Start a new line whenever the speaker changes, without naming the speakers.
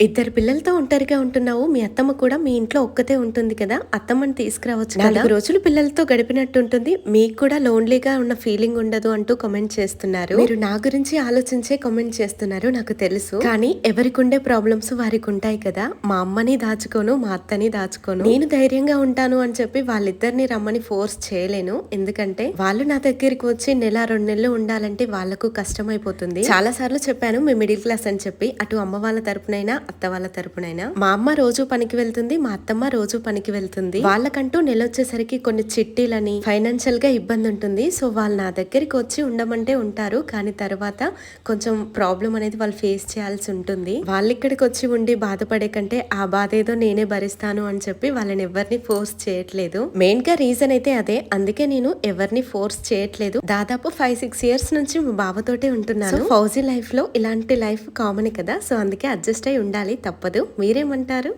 ఇద్దరు పిల్లలతో ఒంటరిగా ఉంటున్నావు. మీ అత్తమ్మ కూడా మీ ఇంట్లో ఒక్కతే ఉంటుంది కదా. అత్తమ్మని తీసుకురావచ్చు. నాలుగు రోజులు పిల్లలతో గడిపినట్టు ఉంటుంది మీకు కూడా లోన్లీగా ఉన్న ఫీలింగ్ ఉండదు అంటూ కామెంట్ చేస్తున్నారు. మీరు నా గురించి ఆలోచించే కామెంట్ చేస్తున్నారు నాకు తెలుసు. కానీ ఎవరికి ఉండే ప్రాబ్లమ్స్ వారికి ఉంటాయి కదా. మా అమ్మని దాచుకోను మా అత్తని దాచుకోను. నేను ధైర్యంగా ఉంటాను అని చెప్పి వాళ్ళిద్దరిని రమ్మని ఫోర్స్ చేయలేను. ఎందుకంటే వాళ్ళు నా దగ్గరికి వచ్చి నెల రెండు నెలలు ఉండాలంటే వాళ్ళకు కష్టమైపోతుంది. చాలా సార్లు చెప్పాను మేము మిడిల్ క్లాస్ అని చెప్పి. అటు అమ్మ వాళ్ళ తరపునైనా అత్త వాళ్ళ తరపునైనా. మా అమ్మ రోజు పనికి వెళ్తుంది మా అత్తమ్మ రోజు పనికి వెళ్తుంది. వాళ్ళకంటూ నెల వచ్చేసరికి కొన్ని చిట్టీలని ఫైనాన్షియల్గా ఇబ్బంది ఉంటుంది సో వాళ్ళు నా దగ్గరికి వచ్చి ఉండమంటే ఉంటారు. కానీ తర్వాత కొంచెం ప్రాబ్లం అనేది వాళ్ళు ఫేస్ చేయాల్సి ఉంటుంది. వాళ్ళు ఇక్కడికి వచ్చి ఉండి బాధపడే కంటే ఆ బాధ ఏదో నేనే భరిస్తాను అని చెప్పి వాళ్ళని ఎవరిని ఫోర్స్ చేయట్లేదు. మెయిన్గా రీజన్ అయితే అదే. అందుకే నేను ఎవరిని ఫోర్స్ చేయట్లేదు. దాదాపు ఫైవ్ సిక్స్ ఇయర్స్ నుంచి మా బావతోటే ఉంటున్నాను. ఫౌజీ లైఫ్లో ఇలాంటి లైఫ్ కామన్ కదా. సో అందుకే అడ్జస్ట్ అయి ఉండాలి తప్పదు. మీరేమంటారు?